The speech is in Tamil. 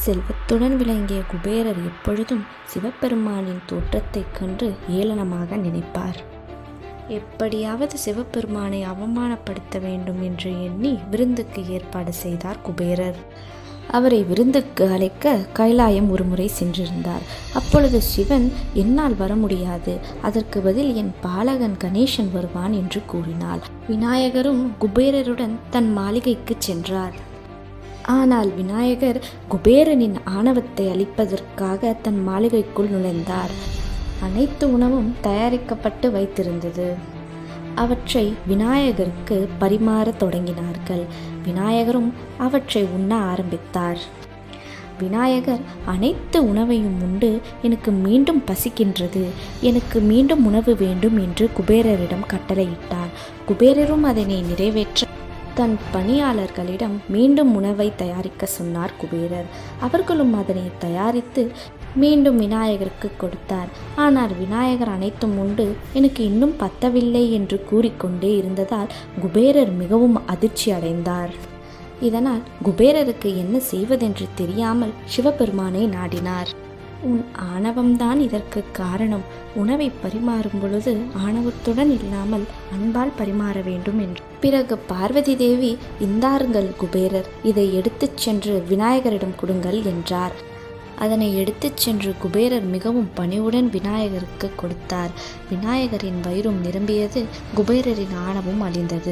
செல்வத்துடன் விளங்கிய குபேரர் எப்பொழுதும் சிவபெருமானின் தோற்றத்தைக் கண்டு ஏளனமாக நினைப்பார். எப்படியாவது சிவபெருமானை அவமானப்படுத்த வேண்டும் என்று எண்ணி விருந்துக்கு ஏற்பாடு செய்தார் குபேரர். அவரை விருந்துக்கு அழைக்க கைலாயம் ஒருமுறை சென்றிருந்தார். அப்பொழுது சிவன் என்னால் வர முடியாது. அதற்கு பதில் என் பாலகன் கணேசன் வருவான் என்று கூறினாள். விநாயகரும் குபேரருடன் தன் மாளிகைக்கு சென்றார். ஆனால் விநாயகர் குபேரனின் ஆணவத்தை அழிப்பதற்காக தன் மாளிகைக்குள் நுழைந்தார். அனைத்து உணவும் தயாரிக்கப்பட்டு வைத்திருந்தது. அவற்றை விநாயகருக்கு பரிமாறத் தொடங்கினார்கள். விநாயகரும் அவற்றை உண்ண ஆரம்பித்தார். விநாயகர் அனைத்து உணவையும் உண்டு. எனக்கு மீண்டும் பசிக்கின்றது. எனக்கு மீண்டும் உணவு வேண்டும் என்று குபேரரிடம் கட்டளையிட்டார். குபேரரும் அதனை நிறைவேற்ற தன் பணியாளர்களிடம் மீண்டும் உணவை தயாரிக்க சொன்னார் குபேரர். அவர்களும் அதனை தயாரித்து மீண்டும் விநாயகருக்கு கொடுத்தார். ஆனால் விநாயகர் அனைத்தும் உண்டு எனக்கு இன்னும் பத்தவில்லை என்று கூறிக்கொண்டே இருந்ததால் குபேரர் மிகவும் அதிர்ச்சி அடைந்தார். இதனால் குபேரருக்கு என்ன செய்வதென்று தெரியாமல் சிவபெருமானை நாடினார். உன் ஆணவம்தான் இதற்கு காரணம். உணவை பரிமாறும் பொழுது ஆணவத்துடன் இல்லாமல் அன்பால் பரிமாற வேண்டும் என்று. பிறகு பார்வதி தேவி இந்தாருங்கள் குபேரர் இதை எடுத்துச் சென்று விநாயகரிடம் கொடுங்கள் என்றார். அதனை எடுத்துச் சென்று குபேரர் மிகவும் பணிவுடன் விநாயகருக்கு கொடுத்தார். விநாயகரின் வயிறும் நிரம்பியது குபேரரின் ஆணவம் அழிந்தது.